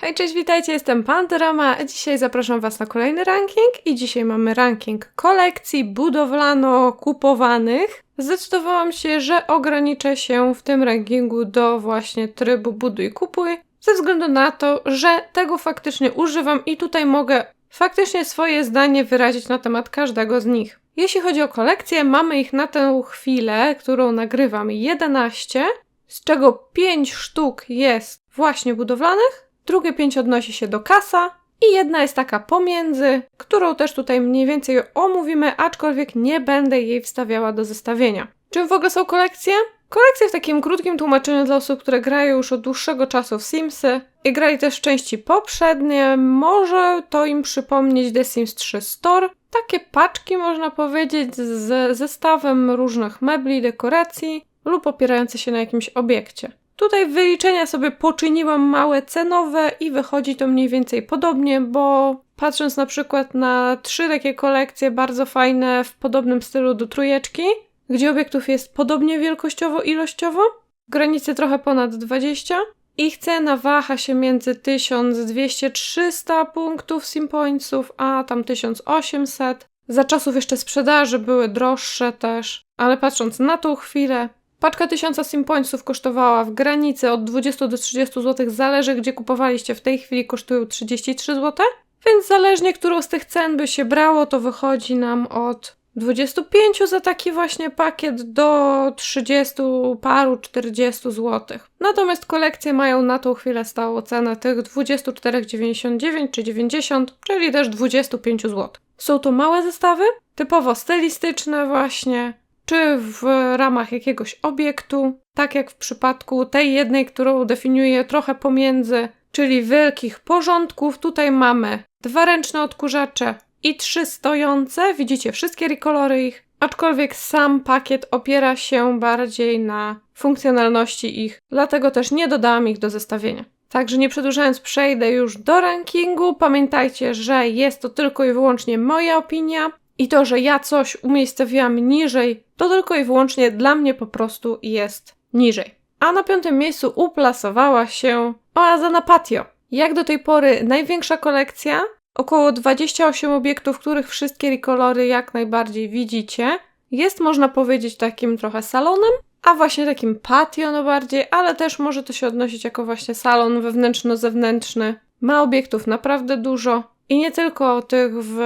Hej, cześć, witajcie, jestem Panterama, a dzisiaj zapraszam Was na kolejny ranking i dzisiaj mamy ranking kolekcji budowlano-kupowanych. Zdecydowałam się, że ograniczę się w tym rankingu do właśnie trybu buduj kupuj, ze względu na to, że tego faktycznie używam i tutaj mogę faktycznie swoje zdanie wyrazić na temat każdego z nich. Jeśli chodzi o kolekcję, mamy ich na tę chwilę, którą nagrywam 11, z czego 5 sztuk jest właśnie budowlanych, drugie 5 odnosi się do kasa i jedna jest taka pomiędzy, którą też tutaj mniej więcej omówimy, aczkolwiek nie będę jej wstawiała do zestawienia. Czym w ogóle są kolekcje? Kolekcje w takim krótkim tłumaczeniu dla osób, które grają już od dłuższego czasu w Simsy i grali też w części poprzednie, może to im przypomnieć The Sims 3 Store. Takie paczki, można powiedzieć, z zestawem różnych mebli, dekoracji lub opierające się na jakimś obiekcie. Tutaj wyliczenia sobie poczyniłam małe cenowe i wychodzi to mniej więcej podobnie, bo patrząc na przykład na trzy takie kolekcje bardzo fajne w podobnym stylu do trójeczki, gdzie obiektów jest podobnie wielkościowo, ilościowo, granicy trochę ponad 20, ich cena waha się między 1200-300 punktów simpointsów, a tam 1800. Za czasów jeszcze sprzedaży były droższe też, ale patrząc na tą chwilę, paczka 1000 simpointsów kosztowała w granicy od 20 do 30 zł, zależy gdzie kupowaliście, w tej chwili kosztują 33 zł, więc zależnie którą z tych cen by się brało, to wychodzi nam od 25 za taki właśnie pakiet do 30 paru 40 zł. Natomiast kolekcje mają na tą chwilę stałą cenę tych 24,99 czy 90, czyli też 25 zł. Są to małe zestawy, typowo stylistyczne właśnie, czy w ramach jakiegoś obiektu, tak jak w przypadku tej jednej, którą definiuję trochę pomiędzy, czyli wielkich porządków. Tutaj mamy dwa ręczne odkurzacze, i trzy stojące. Widzicie wszystkie rekolory ich, aczkolwiek sam pakiet opiera się bardziej na funkcjonalności ich, dlatego też nie dodałam ich do zestawienia. Także nie przedłużając, przejdę już do rankingu. Pamiętajcie, że jest to tylko i wyłącznie moja opinia i to, że ja coś umiejscowiłam niżej, to tylko i wyłącznie dla mnie po prostu jest niżej. A na piątym miejscu uplasowała się Oaza na Patio. Jak do tej pory największa kolekcja, Około 28 obiektów, których wszystkie kolory jak najbardziej widzicie. Jest, można powiedzieć, takim trochę salonem, a właśnie takim patio no bardziej, ale też może to się odnosić jako właśnie salon wewnętrzno-zewnętrzny. Ma obiektów naprawdę dużo. I nie tylko tych w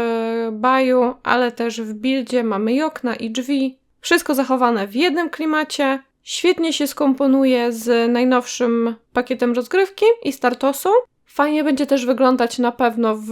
baju, ale też w buildzie mamy i okna i drzwi. Wszystko zachowane w jednym klimacie. Świetnie się skomponuje z najnowszym pakietem rozgrywki i startosą. Fajnie będzie też wyglądać na pewno w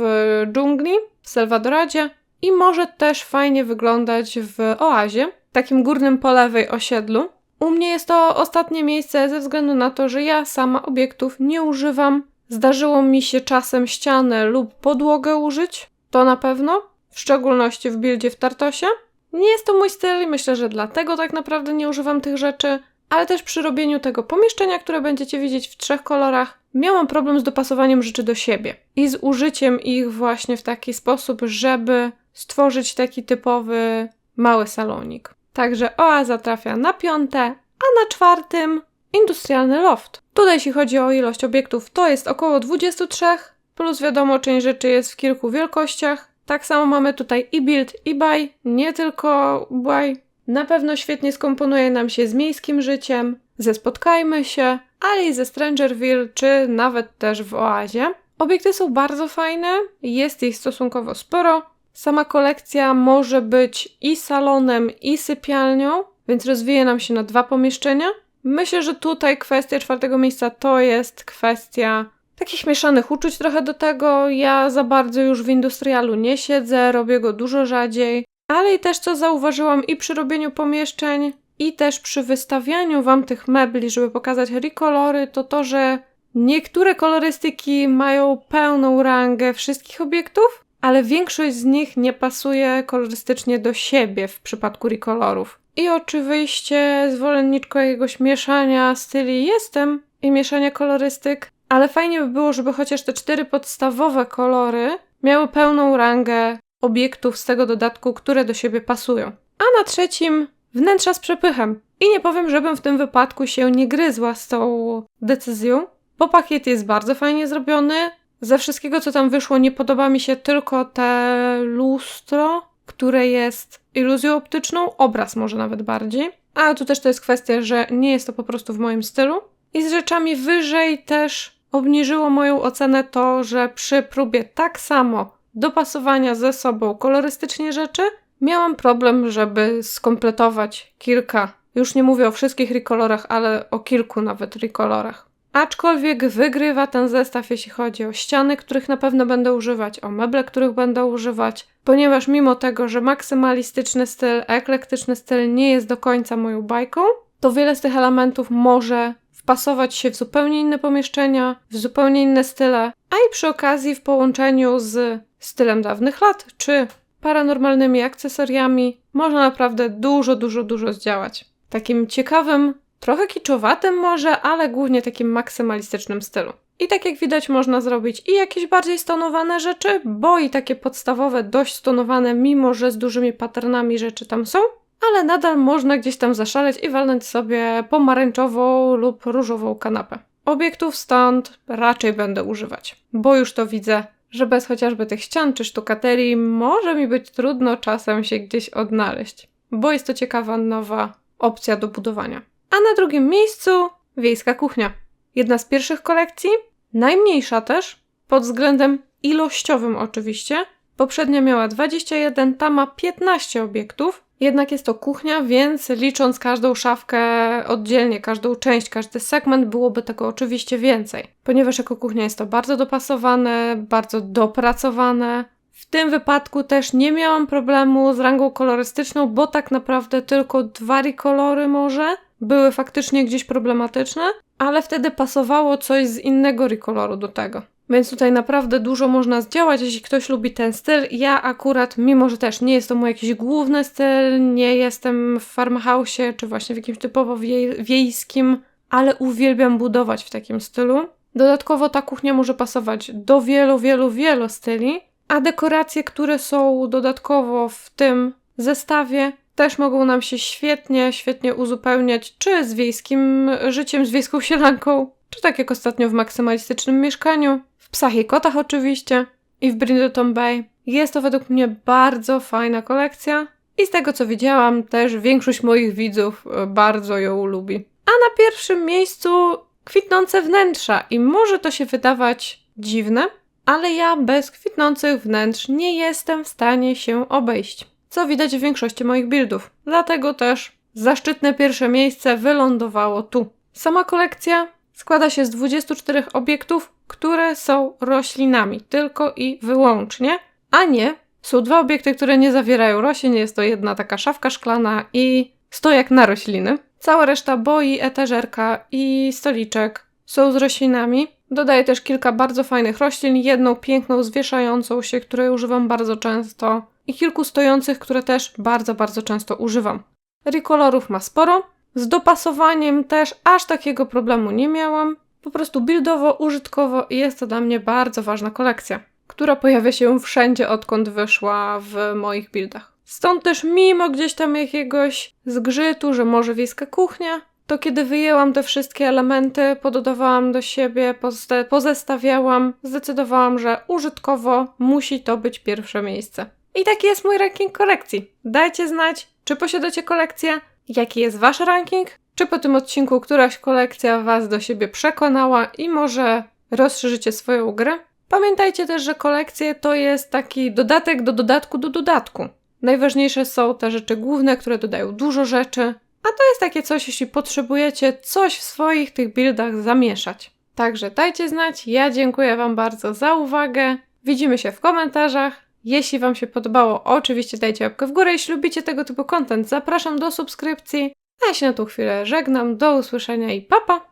dżungli, w Salvadoradzie i może też fajnie wyglądać w oazie, takim górnym po lewej osiedlu. U mnie jest to ostatnie miejsce ze względu na to, że ja sama obiektów nie używam. Zdarzyło mi się czasem ścianę lub podłogę użyć, to na pewno, w szczególności w buildzie w Tartosie. Nie jest to mój styl i myślę, że dlatego tak naprawdę nie używam tych rzeczy, ale też przy robieniu tego pomieszczenia, które będziecie widzieć w trzech kolorach, miałam problem z dopasowaniem rzeczy do siebie i z użyciem ich właśnie w taki sposób, żeby stworzyć taki typowy mały salonik. Także oaza trafia na piąte, a na czwartym industrialny loft. Tutaj jeśli chodzi o ilość obiektów, to jest około 23, plus wiadomo, część rzeczy jest w kilku wielkościach. Tak samo mamy tutaj i build, i buy, nie tylko buy. Na pewno świetnie skomponuje nam się z miejskim życiem, ze Spotkajmy się, ale i ze Strangerville, czy nawet też w Oazie. Obiekty są bardzo fajne, jest ich stosunkowo sporo. Sama kolekcja może być i salonem, i sypialnią, więc rozwija nam się na dwa pomieszczenia. Myślę, że tutaj kwestia czwartego miejsca to jest kwestia takich mieszanych uczuć trochę do tego. Ja za bardzo już w industrialu nie siedzę, robię go dużo rzadziej, ale i też co zauważyłam i przy robieniu pomieszczeń, i też przy wystawianiu Wam tych mebli, żeby pokazać rekolory, to to, że niektóre kolorystyki mają pełną rangę wszystkich obiektów, ale większość z nich nie pasuje kolorystycznie do siebie w przypadku rekolorów. I oczywiście zwolenniczką jakiegoś mieszania styli jestem i mieszania kolorystyk, ale fajnie by było, żeby chociaż te cztery podstawowe kolory miały pełną rangę obiektów z tego dodatku, które do siebie pasują. A na trzecim wnętrza z przepychem. I nie powiem, żebym w tym wypadku się nie gryzła z tą decyzją, bo pakiet jest bardzo fajnie zrobiony. Ze wszystkiego, co tam wyszło, nie podoba mi się tylko te lustro, które jest iluzją optyczną, obraz może nawet bardziej. Ale tu też to jest kwestia, że nie jest to po prostu w moim stylu. I z rzeczami wyżej też obniżyło moją ocenę to, że przy próbie tak samo dopasowania ze sobą kolorystycznie rzeczy, miałam problem, żeby skompletować kilka. Już nie mówię o wszystkich rekolorach, ale o kilku nawet rekolorach. Aczkolwiek wygrywa ten zestaw, jeśli chodzi o ściany, których na pewno będę używać, o meble, których będę używać, ponieważ mimo tego, że maksymalistyczny styl, eklektyczny styl nie jest do końca moją bajką, to wiele z tych elementów może wpasować się w zupełnie inne pomieszczenia, w zupełnie inne style, a i przy okazji w połączeniu z stylem dawnych lat czy paranormalnymi akcesoriami można naprawdę dużo, dużo, dużo zdziałać. Takim ciekawym, trochę kiczowatym może, ale głównie takim maksymalistycznym stylu. I tak jak widać, można zrobić i jakieś bardziej stonowane rzeczy, bo i takie podstawowe, dość stonowane, mimo że z dużymi patternami rzeczy tam są, ale nadal można gdzieś tam zaszaleć i walnąć sobie pomarańczową lub różową kanapę. Obiektów stąd raczej będę używać, bo już to widzę, że bez chociażby tych ścian czy sztukaterii może mi być trudno czasem się gdzieś odnaleźć, bo jest to ciekawa nowa opcja do budowania. A na drugim miejscu wiejska kuchnia. Jedna z pierwszych kolekcji, najmniejsza też, pod względem ilościowym oczywiście. Poprzednia miała 21, ta ma 15 obiektów, jednak jest to kuchnia, więc licząc każdą szafkę oddzielnie, każdą część, każdy segment, byłoby tego oczywiście więcej. Ponieważ jako kuchnia jest to bardzo dopasowane, bardzo dopracowane. W tym wypadku też nie miałam problemu z rangą kolorystyczną, bo tak naprawdę tylko dwa kolory może były faktycznie gdzieś problematyczne, ale wtedy pasowało coś z innego rekoloru do tego. Więc tutaj naprawdę dużo można zdziałać, jeśli ktoś lubi ten styl. Ja akurat, mimo że też nie jest to mój jakiś główny styl, nie jestem w farmhouse'ie czy właśnie w jakimś typowo wiej wiejskim, ale uwielbiam budować w takim stylu. Dodatkowo ta kuchnia może pasować do wielu, wielu, wielu styli, a dekoracje, które są dodatkowo w tym zestawie, też mogą nam się świetnie, świetnie uzupełniać, czy z wiejskim życiem, z wiejską sielanką, czy tak jak ostatnio w maksymalistycznym mieszkaniu, w Psach i Kotach oczywiście i w Brindleton Bay. Jest to według mnie bardzo fajna kolekcja i z tego co widziałam też większość moich widzów e, bardzo ją lubi. A na pierwszym miejscu kwitnące wnętrza i może to się wydawać dziwne, ale ja bez kwitnących wnętrz nie jestem w stanie się obejść, co widać w większości moich buildów. Dlatego też zaszczytne pierwsze miejsce wylądowało tu. Sama kolekcja składa się z 24 obiektów, które są roślinami, tylko i wyłącznie, a nie są dwa obiekty, które nie zawierają roślin. Jest to jedna taka szafka szklana i stojak na rośliny. Cała reszta boi, etażerka i stoliczek są z roślinami. Dodaję też kilka bardzo fajnych roślin, jedną piękną, zwieszającą się, której używam bardzo często i kilku stojących, które też bardzo, bardzo często używam. Rekolorów ma sporo, z dopasowaniem też aż takiego problemu nie miałam. Po prostu buildowo, użytkowo jest to dla mnie bardzo ważna kolekcja, która pojawia się wszędzie odkąd wyszła w moich buildach. Stąd też mimo gdzieś tam jakiegoś zgrzytu, że może wiejska kuchnia, to kiedy wyjęłam te wszystkie elementy, pododawałam do siebie, pozestawiałam, zdecydowałam, że użytkowo musi to być pierwsze miejsce. I taki jest mój ranking kolekcji. Dajcie znać, czy posiadacie kolekcję, jaki jest wasz ranking, czy po tym odcinku któraś kolekcja was do siebie przekonała i może rozszerzycie swoją grę. Pamiętajcie też, że kolekcje to jest taki dodatek do dodatku do dodatku. Najważniejsze są te rzeczy główne, które dodają dużo rzeczy, a to jest takie coś, jeśli potrzebujecie coś w swoich tych buildach zamieszać. Także dajcie znać. Ja dziękuję Wam bardzo za uwagę. Widzimy się w komentarzach. Jeśli Wam się podobało, oczywiście dajcie łapkę w górę. Jeśli lubicie tego typu content, zapraszam do subskrypcji. A ja się na tą chwilę żegnam. Do usłyszenia i papa!